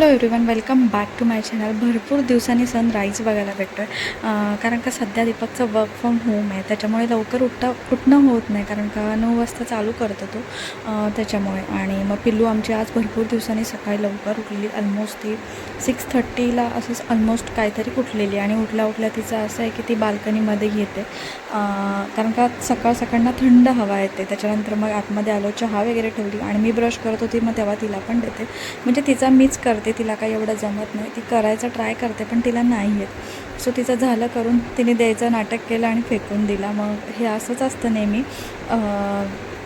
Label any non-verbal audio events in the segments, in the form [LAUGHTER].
Hello everyone welcome back to my channel भरपूर दिवसांनी sunrise बघायला भेटतो आहे कारण का सध्या दीपकचं वर्क फ्रॉम होम आहे. त्याच्यामुळे लवकर उठता उठणं होत नाही. कारण का नऊ वाजता चालू करतो तो. त्याच्यामुळे. आणि मग पिल्लू आमची आज भरपूर दिवसांनी सकाळी लवकर उठलेली. ऑलमोस्ट ती सिक्स थर्टीला असंच ऑलमोस्ट काहीतरी उठलेली. आणि उठल्या उठल्या तिचं असं आहे की ती बाल्कनीमध्ये घेते कारण का सकाळ सकाळना थंड हवा येते. त्याच्यानंतर मग आतमध्ये आलो चहा वगैरे ठेवली. आणि मी ब्रश करत होती मग तेव्हा तिला पण देते. म्हणजे तिचा मीच करते. तिला काही एवढं जमत नाही. ती करायचं ट्राय करते पण तिला नाही येत. सो तिचं झालं करून तिने द्यायचं नाटक केलं आणि फेकून दिला. मग हे असंच असतं नेहमी.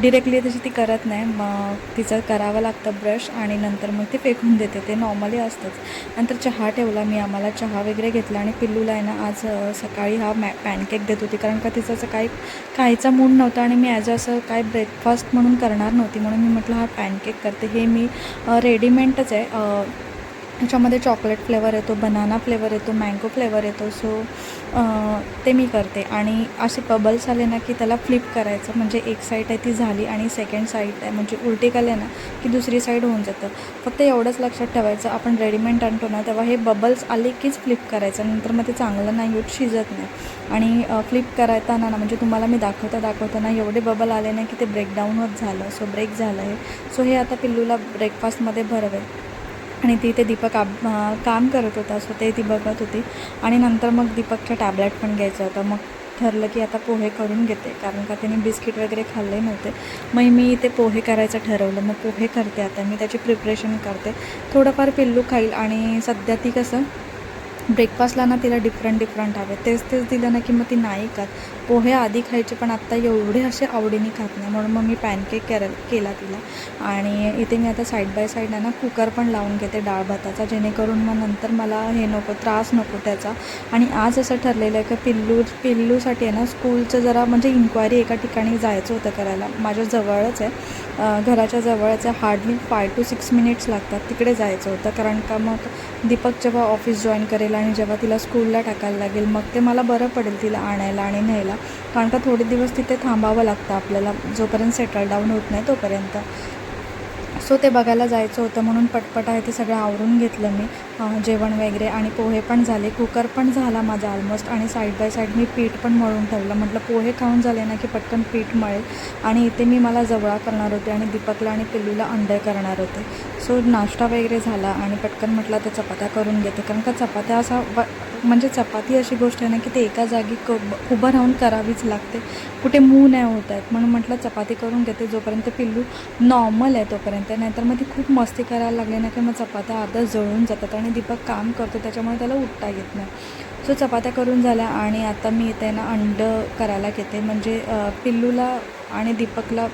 डिरेक्टली तशी ती करत नाही. मग तिचं करावं लागतं ब्रश आणि नंतर मग ते फेकून देते. ते नॉर्मली असतंच. नंतर चहा ठेवला मी. आम्हाला चहा वगैरे घेतला आणि पिल्लूला आहे ना आज सकाळी हा मॅ पॅनकेक देत होती. कारण का तिचं असं काही खायचा मूड नव्हता आणि मी ॲज असं काय ब्रेकफास्ट म्हणून करणार नव्हती. म्हणून मी म्हटलं हा पॅनकेक करते. हे मी रेडीमेडच आहे. ह्याच्यामध्ये चॉकलेट फ्लेवर येतो बनाना फ्लेवर येतो मँगो फ्लेवर येतो सो ते मी करते. आणि असे बबल्स आले ना की त्याला फ्लिप करायचं. म्हणजे एक साईड आहे ती झाली आणि सेकंड साईड आहे. म्हणजे उलटी काले ना की दुसरी साईड होऊन जातं. फक्त एवढंच लक्षात ठेवायचं. आपण रेडीमेड आणतो ना तेव्हा हे बबल्स आले कीच फ्लिप करायचं. नंतर मग ते चांगलं नाही होत शिजत नाही. आणि फ्लिप करायताना ना म्हणजे तुम्हाला मी दाखवता दाखवताना एवढे बबल आले ना की ते ब्रेकडाऊनच झालं. सो ब्रेक झालं आहे सो हे आता पिल्लूला ब्रेकफास्टमध्ये भरवेल आणि ती ते दीपक आब काम करत होता सो ते ती बघत होती. आणि नंतर मग दीपकचं टॅबलेट पण घ्यायचं होतं. मग ठरलं की आता पोहे करून घेते कारण का त्याने बिस्किट वगैरे खाल्ले नव्हते. मग मी ते पोहे करायचं ठरवलं. मग पोहे करते आता. मी त्याची प्रिपरेशन करते. थोडंफार पिल्लू खाईल आणि सध्या ती कसं ब्रेकफास्टला ना तिला डिफरंट डिफरंट हवे. तेच तेच दिलं ना की मग ती नाही खात. पोहे आधी खायचे पण आत्ता एवढे असे आवडीने खात नाही. म्हणून मग मी पॅनकेक कर केला तिला. आणि इथे मी आता साईड बाय साईड ना कुकर पण लावून घेते डाळ भाताचा. जेणेकरून मग नंतर मला हे नको त्रास नको त्याचा. आणि आज असं ठरलेलं आहे की पिल्लू पिल्लूसाठी आहे ना स्कूलचं जरा म्हणजे इन्क्वायरी एका ठिकाणी जायचं होतं करायला. माझ्या जवळच आहे. घराच्या जवळच आहे. Hardly five to six minutes लागतात तिकडे जायचं होतं. कारण का मग दीपक जेव्हा ऑफिस जॉईन करेल आणि जेव्हा तिला स्कूलला टाकायला लागेल मग ते मला बरं पडेल तिला आणायला आणि न्यायला. कारण का थोडे दिवस तिथे थांबावं लागतं आपल्याला जोपर्यंत सेटल डाऊन होत नाही तोपर्यंत. सो ते बघायला जायचं होतं म्हणून पटपट आहे ते सगळं आवरून घेतलं मी. जेवण वगैरे आणि पोहे पण झाले. कुकर पण झाला माझा ऑलमोस्ट आणि साईड बाय साईड मी पीठ पण मळून ठेवलं. म्हटलं पोहे खाऊन झाले ना की पटकन पीठ मळेल. आणि इथे मी मला जवळा करणार होते आणि दीपकला आणि पिल्लूला अंडे करणार होते. सो नाश्ता वगैरे झाला आणि पटकन म्हटलं तर चपात्या करून घेते. कारण का चपात्या असा व म्हणजे चपाती अशी गोष्ट आहे ना की ते एका जागी क उभं राहून करावीच लागते. कुठे मूव नाही होत आहेत. म्हणून म्हटलं चपाती करून घेते जोपर्यंत पिल्लू नॉर्मल आहे तोपर्यंत. नाहीतर मग ती खूप मस्ती करायला लागली ना की मग चपात्या अर्धा जळून जातात आणि दीपक काम करतो. त्याच्यामुळे त्याला उठता येत नाही. सो चपात्या करून झाल्या आणि आता मी त्यांना अंड करायला घेते. म्हणजे पिल्लूला आणि दीपकला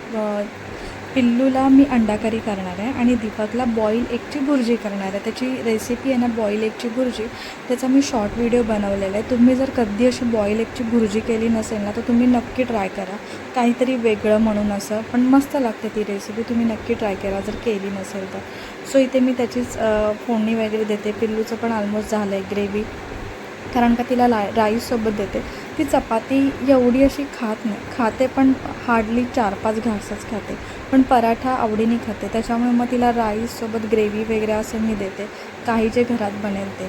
पिल्लूला मी अंडा करी करणार आहे आणि दीपकला बॉईल एगची भुर्जी करणार आहे. त्याची रेसिपी आहे ना बॉईल एगची भुर्जी. त्याचा मी शॉर्ट व्हिडिओ बनवलेला आहे. तुम्ही जर कधी अशी बॉईल एगची भुर्जी केली नसेल ना तर तुम्ही नक्की ट्राय करा. काहीतरी वेगळं म्हणून असं पण मस्त लागते ती रेसिपी तुम्ही नक्की ट्राय करा जर केली नसेल तर. सो इथे मी त्याचीच फोडणी वगैरे देते. पिल्लूचं पण ऑलमोस्ट झालं आहे ग्रेव्ही कारण का तिला ला राईससोबत देते. ती चपाती एवढी अशी खात नाही. खाते पण हार्डली चार पाच घासच खाते. पण पराठा आवडीने खाते. त्याच्यामुळे मग तिला राईससोबत ग्रेव्ही वगैरे असं मी देते. काही जे घरात बनेल ते.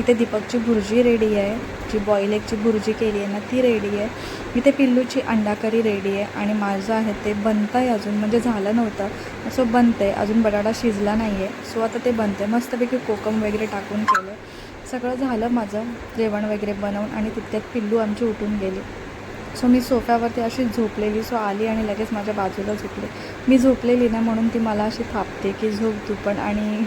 इथे दीपकची भुर्जी रेडी आहे. जी बॉईल एगची भुर्जी केली आहे ना ती रेडी आहे. इथे पिल्लूची अंडा करी रेडी आहे. आणि माझं आहे ते बनतं आहे अजून. म्हणजे झालं नव्हतं. असं बनतं आहे अजून बटाटा शिजला नाही आहे सो आता ते बनतं आहे मस्तपैकी कोकम वगैरे टाकून केलं सगळं झालं माझं. जेवण वगैरे बनवून आणि तितक्यात पिल्लू आमची उठून गेली. सो मी सोफ्यावरती अशी झोपलेली. सो आली आणि लगेच माझ्या बाजूला झोपले. मी झोपलेली ना म्हणून ती मला अशी थापते की झोप तू पण. आणि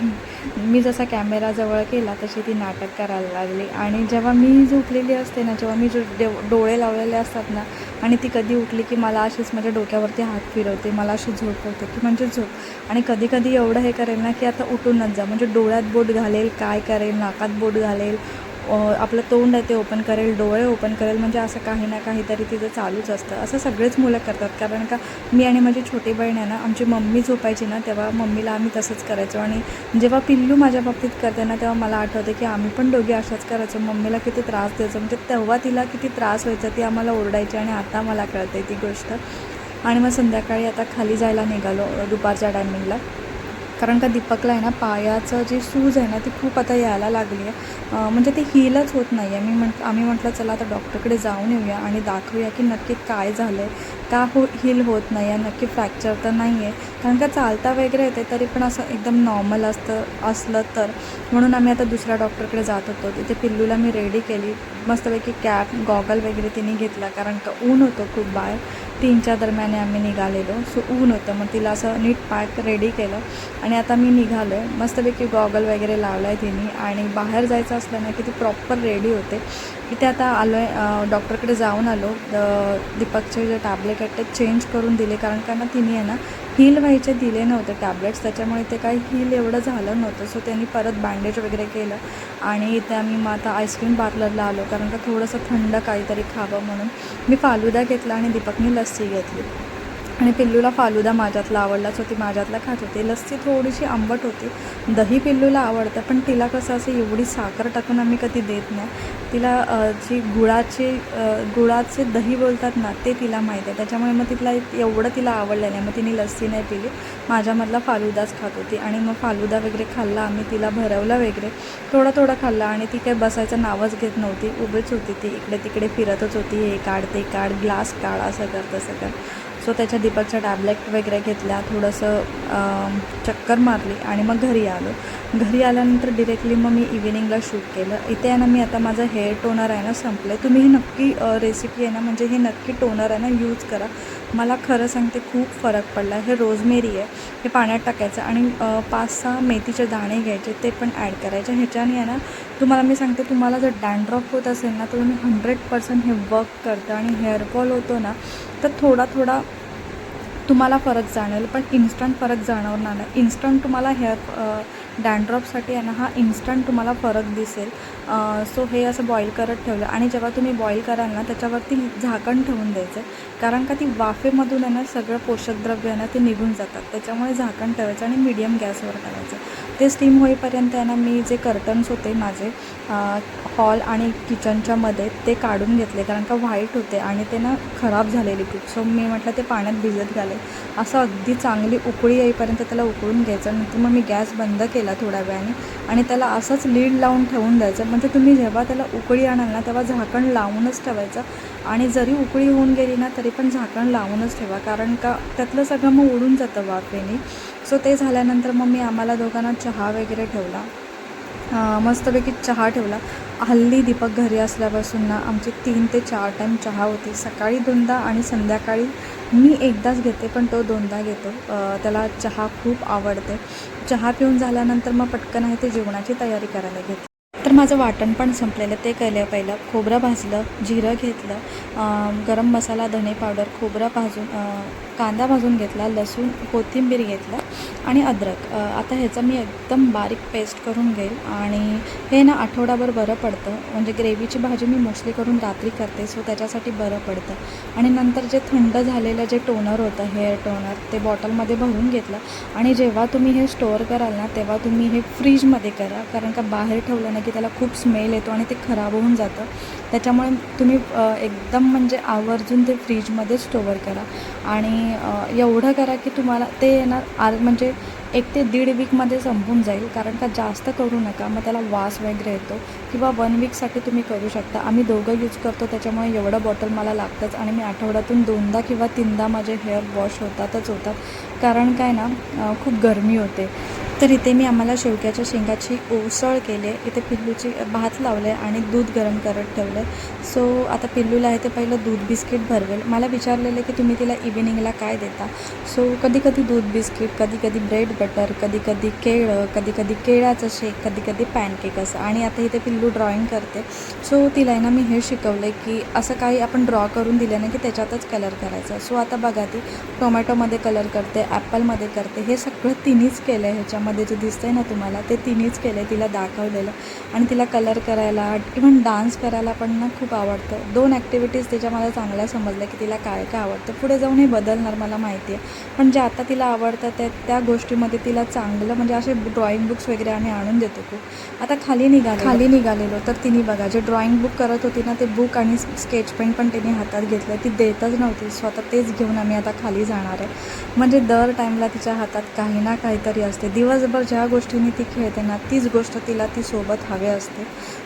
[LAUGHS] मी जसा कॅमेराजवळ केला तशी ती नाटक करायला लागली. आणि जेव्हा मी झोपलेली असते ना जेव्हा मी जो डोळे लावलेले असतात ना आणि ती कधी उठली की मला अशीच माझ्या डोक्यावरती हात फिरवते मला अशी झोपवते की म्हणजे झोप. आणि कधी कधी एवढं हे करेल ना की आता उठूनच जा. म्हणजे डोळ्यात बोट घालेल काय करेल नाकात बोट घालेल आपलं तोंड आहे ते ओपन करेल डोळे ओपन करेल म्हणजे असं काही ना काहीतरी तिचं चालूच असतं. असं सगळेच मुलं करतात. कारण का मी आणि माझी छोटी बहीण आहे ना आमची मम्मी झोपायची ना तेव्हा मम्मीला आम्ही तसंच करायचो. आणि जेव्हा पिल्लू माझ्या बाबतीत करते ना तेव्हा मला आठवते की आम्ही पण दोघे अशाच करायचो. मम्मीला किती त्रास द्यायचो. म्हणजे तेव्हा तिला किती त्रास व्हायचा ती आम्हाला ओरडायची आणि आता मला कळते ती गोष्ट. आणि मग संध्याकाळी आता खाली जायला निघालो दुपारच्या टायमिंगला कारण का दीपकला आहे ना पायाचं जी सूज आहे ना ती खूप आता यायला लागली आहे. म्हणजे ती हीलच होत नाही आहे. मी म्हण आम्ही म्हटलं चला आता डॉक्टरकडे जाऊन येऊया आणि दाखवूया की नक्की काय झालं आहे का हो हील होत नाही आहे नक्की फ्रॅक्चर तर नाही आहे. कारण का चालता वगैरे येते तरी पण असं एकदम नॉर्मल असतं असलं तर. म्हणून आम्ही आता दुसऱ्या डॉक्टरकडे जात होतो. तिथे पिल्लूला मी रेडी केली. मस्तपैकी कॅप गॉगल वगैरे तिने घेतला. कारण का ऊन होतं खूप बाहेर. तीनच्या दरम्यान आम्ही निघालेलो. सो ऊन होतं. मग तिला असं नीट पॅक रेडी केलं. आणि आता मी निघालो आहे मस्तपैकी गॉगल वगैरे लावला आहे तिने. आणि बाहेर जायचं असलं ना की ती प्रॉपर रेडी होते. इथे आता आलो आहे डॉक्टरकडे जाऊन आलो. दीपकचे जे टॅबलेट आहेत ते चेंज करून दिले. कारण का ना तिने आहे ना हील व्हायचे दिले नव्हते टॅबलेट्स त्याच्यामुळे ते काही हील एवढं झालं नव्हतं. सो त्यांनी परत बँडेज वगैरे केलं. आणि इथे आम्ही मग आता आईस्क्रीम पार्लरला आलो. कारण का थोडंसं थंड काहीतरी खावं म्हणून. मी फालुदा घेतला आणि दीपकने लस्सी घेतली. आणि पिल्लूला फालुदा माझ्यातला आवडलाच होती माझ्यातला खात होती. लस्सी थोडीशी आंबट होती. दही पिल्लूला आवडतं पण तिला कसं असं एवढी साखर टाकून आम्ही कधी देत नाही. तिला जी गुळाचे गुळाचे दही बोलतात ना ते तिला माहीत आहे. त्याच्यामुळे मग तिला एवढं तिला आवडलं नाही. मग तिने लस्सी नाही पिली. माझ्यामधला फालुदाच खात होती. आणि मग फालुदा वगैरे खाल्ला आम्ही तिला भरवलं वगैरे. थोडा थोडा खाल्ला आणि ती काही बसायचं नावच घेत नव्हती. उभीच होती ती. इकडे तिकडे फिरतच होती. हे काढ ते काढ ग्लास काढ असं कर तसं कर. सो त्याच्या दीपकच्या टॅबलेट वगैरे घेतल्या थोडंसं चक्कर मारली आणि मग घरी आलो. घरी आल्यानंतर डिरेक्टली मग मी इव्हिनिंगला शूट केलं. इथे आहे ना मी आता माझं हेअर टोनर आहे ना संपलं आहे तुम्ही ही नक्की रेसिपी आहे ना म्हणजे हे नक्की टोनर आहे ना यूज करा. मला खरं सांगते खूप फरक पडला. हे रोजमेरी आहे हे पाण्यात टाकायचं आणि पाच सहा मेथीचे दाणे घ्यायचे ते पण ॲड करायचे. ह्याच्याने आहे ना तुम्हाला मी सांगते तुम्हाला जर डँड्रॉफ होत असेल ना तर तुम्ही हंड्रेड पर्सेंट हे वर्क करतं आणि हेअरफॉल होतो ना तर थोडा थोडा तुम्हाला फरक जाणवेल पण इन्स्टंट फरक जाणवणार नाही. इन्स्टंट तुम्हाला हेअर डॅन्ड्रॉपसाठी आहे ना हा इन्स्टंट तुम्हाला फरक दिसेल. सो हे असं बॉईल करत ठेवलं आणि जेव्हा तुम्ही बॉईल कराल ना त्याच्यावरती झाकण ठेवून द्यायचं. कारण का ती वाफेमधून आहे ना सगळं पोषक द्रव्य आहे ना ते निघून जातात. त्याच्यामुळे झाकण ठेवायचं आणि मीडियम गॅसवर करायचं. ते स्टीम होईपर्यंत आहे ना मी जे कर्टन्स होते माझे हॉल आणि किचनच्या मध्ये ते काढून घेतले. कारण का व्हाईट होते आणि ते ना खराब झालेली खूप. सो मी म्हटलं ते पाण्यात भिजत घाले असं अगदी चांगली उकळी येईपर्यंत त्याला उकळून घ्यायचं. नंतर मग मी गॅस बंद केला थोड्या वेळाने आणि त्याला असंच लीड लावून ठेवून द्यायचं. म्हणजे तुम्ही जेव्हा त्याला उकळी आणाल ना तेव्हा झाकण लावूनच ठेवायचं. आणि जरी उकळी होऊन गेली ना तरी पण झाकण लावूनच ठेवा. कारण का त्यातलं सगळं मग उडून जातं वाफेने. सो ते झाल्यानंतर मग मी आम्हाला दोघांना चहा वगैरे ठेवला. मस्तपैकी चहा ठेवला. हल्ली दीपक घरी असल्यापासून ना आमची तीन ते चार टाईम चहा होती. सकाळी दोनदा आणि संध्याकाळी मी एकदाच घेते पण तो दोनदा घेतो. त्याला चहा खूप आवडते. चहा पिऊन झाल्यानंतर मग पटकन आहे ते जेवणाची तयारी करायला घेते. तर माझं वाटण पण संपलेलं. ते केलं पहिलं. खोबरं भाजलं जिरं घेतलं गरम मसाला धणे पावडर खोबरं भाजून कांदा भाजून घेतला लसूण कोथिंबीर घेतलं आणि अद्रक. आता ह्याचं मी एकदम बारीक पेस्ट करून घेईल आणि हे ना आठवडाभर बरं पडतं. म्हणजे ग्रेव्हीची भाजी मी मोस्टली करून रात्री करते सो त्याच्यासाठी बरं पडतं. आणि नंतर जे थंड झालेलं जे टोनर होतं हेअर टोनर ते बॉटलमध्ये भरून घेतलं. आणि जेव्हा तुम्ही हे स्टोअर कराल ना तेव्हा तुम्ही हे फ्रीजमध्ये करा. कारण का बाहेर ठेवलं ना की त्याला खूप स्मेल येतो आणि ते खराब होऊन जातं. त्याच्यामुळे तुम्ही एकदम म्हणजे आवर्जून ते फ्रीजमध्ये स्टोअर करा. आणि एवढं करा की तुम्हाला ते येणार आर म्हणजे एक ते दीड वीकमध्ये संपून जाईल. कारण का जास्त करू नका. मग त्याला वास वगैरे येतो. किंवा वन वीकसाठी तुम्ही करू शकता. आम्ही दोघं यूज करतो. त्याच्यामुळे एवढं बॉटल मला लागतंच. आणि मी आठवड्यातून दोनदा किंवा तीनदा माझे हेअर वॉश होतातच होतात. कारण काय ना खूप गरमी होते. तर इथे मी आम्हाला शेवग्याच्या शेंगाची उसळ केली आहे. इथे पिल्लूची भात लावले आणि दूध गरम करत ठेवलं आहे सो आता पिल्लूला आहे ते पहिलं दूध बिस्किट भरवेल. मला विचारलेलं की तुम्ही तिला इव्हिनिंगला काय देता? सो कधी कधी दूध बिस्किट कधी कधी ब्रेड बटर कधी कधी केळं कधी कधी केळाचं शेक कधी कधी पॅनकेक असं. आणि आता इथे पिल्लू ड्रॉइंग करते. सो तिला आहे ना मी हे शिकवलं आहे की असं काही आपण ड्रॉ करून दिलं ना की त्याच्यातच कलर करायचा. सो आता बघा ती टोमॅटोमध्ये कलर करते ॲपलमध्ये करते. हे सगळं तिनेच केलं आहे ह्याच्यामध्ये. व्हिडिओमध्ये जे दिसतंय ना तुम्हाला ते तिनेच केलं आहे तिला दाखवलेलं. आणि तिला कलर करायला इव्हन डान्स करायला पण ना खूप आवडतं. दोन ॲक्टिव्हिटीज त्याच्या मला चांगल्या समजल्या की तिला काय काय आवडतं. पुढे जाऊन हे बदलणार मला माहिती आहे. पण जे आता तिला आवडतं त्या त्या गोष्टीमध्ये तिला चांगलं म्हणजे असे ड्रॉइंग बुक्स वगैरे आम्ही आणून देतो खूप. आता खाली निघा खाली निघालेलो. तर तिने बघा जे ड्रॉइंग बुक करत होती ना ते बुक आणि स्केच पेन पण तिने हातात घेतलं. ती देतच नव्हती. स्वतः तेच घेऊन आम्ही आता खाली जाणार आहे. म्हणजे दर टाईमला तिच्या हातात काही ना काहीतरी असते. दिवस दिवसभर ज्या गोष्टींनी ती खेळते ना तीच गोष्ट तिला ती सोबत हवे असते.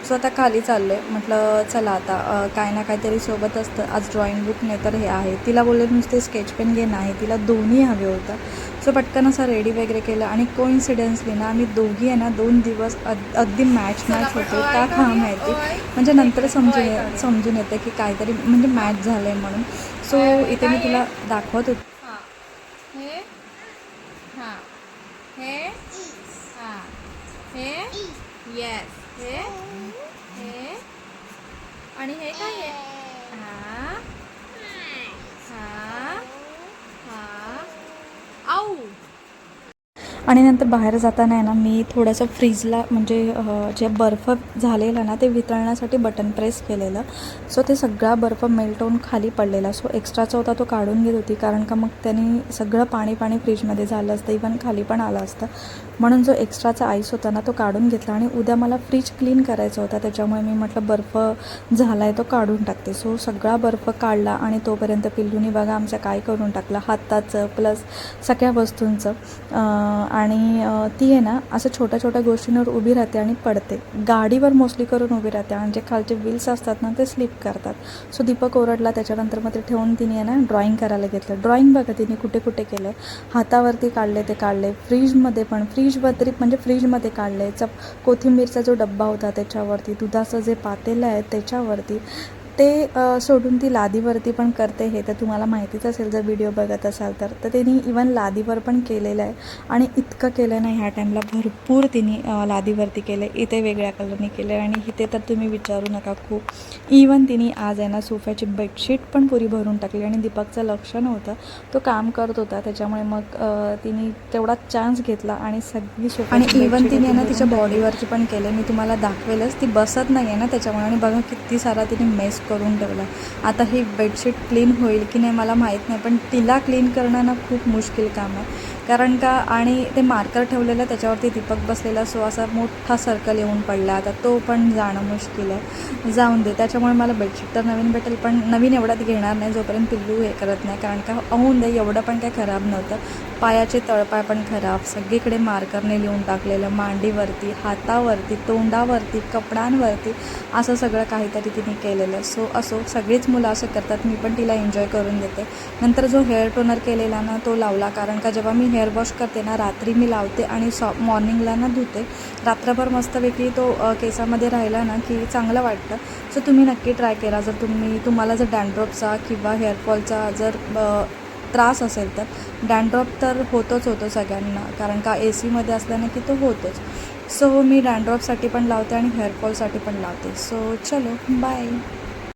सो आता खाली चाललो आहे म्हटलं चला आता काय ना काहीतरी सोबत असतं. आज ड्रॉइंग बुक नाही तर हे आहे. तिला बोलले नुसते स्केच पेन घे नाही. तिला दोन्ही हवे होतं. सो पटकन असं रेडी वगैरे केलं आणि कोइन्सिडेन्सली ना आम्ही दोघी आहे ना दोन दिवस अग- अगदी मॅच मॅच होतो. का का माहिती म्हणजे नंतर समजून ये- समजून येते की काहीतरी म्हणजे मॅच झालं आहे म्हणून. सो इथे मी तुला दाखवत होते. हां. हे हां हे हां हे येस हे हे आणि हे काय आहे हां हां हां आऊ आणि नंतर बाहेर जाताना आहे ना मी थोडंसं फ्रीजला म्हणजे जे बर्फ झालेला ना ते वितळण्यासाठी बटन प्रेस केलेलं. सो ते सगळा बर्फ मेल्ट होऊन खाली पडलेला. सो एक्स्ट्राचा होता तो काढून घेत होती कारण का मग त्याने सगळं पाणी पाणी फ्रीजमध्ये झालं असतं इवन खाली पण आलं असतं. म्हणून जो एक्स्ट्राचा आईस होता ना तो काढून घेतला. आणि उद्या मला फ्रीज क्लीन करायचा होता त्याच्यामुळे मी म्हटलं बर्फ झाला आहे तो काढून टाकते. सो सगळा बर्फ काढला आणि तोपर्यंत पिल्लूनी बघा आमच्या काय करून टाकलं. हाताचं प्लस सगळ्या वस्तूंचं. आणि ती आहे ना असं छोट्या छोट्या गोष्टींवर उभी राहते आणि पडते. गाडीवर मोस्टली करून उभी राहते आणि जे खालचे व्हील्स असतात ना ते स्लिप करतात. सो दीपक ओरडला त्याच्यानंतर मग ते ठेवून तिने आहे ना ड्रॉईंग करायला घेतलं. ड्रॉईंग बघा तिने कुठे कुठे केलं हातावरती काढले ते काढले. फ्रीजमध्ये पण फ्रीजवरती म्हणजे फ्रीजमध्ये काढले. चप कोथिंबीरचा जो डब्बा होता त्याच्यावरती दुधाचं जे पातेलं आहे त्याच्यावरती. ते सोडून ती लादीवरती पण करते हे तर तुम्हाला माहितीच असेल जर व्हिडिओ बघत असाल तर. तर तिने इवन लादीवर पण केलेलं आहे आणि इतकं केलं नाही ह्या टाईमला भरपूर तिने लादीवरती केलं आहे इथे वेगळ्या कलरने केलं आहे आणि इथे तर तुम्ही विचारू नका खूप. इवन तिने आज आहे ना सोफ्याची बेडशीट पण पुरी भरून टाकली आणि दीपकचं लक्ष नव्हतं. तो काम करत होता त्याच्यामुळे मग तिने तेवढा चान्स घेतला आणि सगळी सोफा आणि इवन तिने ना तिच्या बॉडीवरची पण केले मी तुम्हाला दाखवेलच. ती बसत नाही आहे ना त्याच्यामुळे. आणि बघा किती सारा तिने मेस करून ठेवला. आता ही बेडशीट क्लीन होईल की नाही मला माहीत नाही पण तिला क्लीन करणं ना खूप मुश्किल काम आहे. कारण का आणि ते मार्कर ठेवलेलं त्याच्यावरती दीपक बसलेला सो असा मोठा सर्कल येऊन पडला. आता तो पण जाणं मुश्किल आहे. जाऊन दे. त्याच्यामुळे मला बेडशीट तर नवीन भेटेल पण नवीन एवढ्यात घेणार नाही जोपर्यंत पिल्लू हे करत नाही. कारण का होऊन दे एवढं पण काही खराब नव्हतं. पायाचे तळपाय पण खराब. सगळीकडे मार्करने लिहून टाकलेलं मांडीवरती हातावरती तोंडावरती कपड्यांवरती असं सगळं काहीतरी तिने केलेलं. सो असो सगळीच मुलं असं करतात. मी पण तिला एन्जॉय करून देते. नंतर जो हेअर टोनर केलेला ना तो लावला. कारण का जेव्हा मी हेअर वॉश करते ना रात्री मी लावते आणि सॉ मॉर्निंगला ना धुते. रात्रभर मस्तपैकी तो केसामध्ये राहिला ना की चांगलं वाटतं. सो तुम्ही नक्की ट्राय करा. जर तुम्ही तुम्हाला जर डॅन्ड्रॉपचा किंवा हेअरफॉलचा जर त्रास असेल तर. डॅन्ड्रॉप तर होतोच होतो सगळ्यांना. कारण का ए सीमध्ये असल्याने की तो होतोच. सो मी डॅन्ड्रॉपसाठी पण लावते आणि हेअरफॉलसाठी पण लावते. सो चलो बाय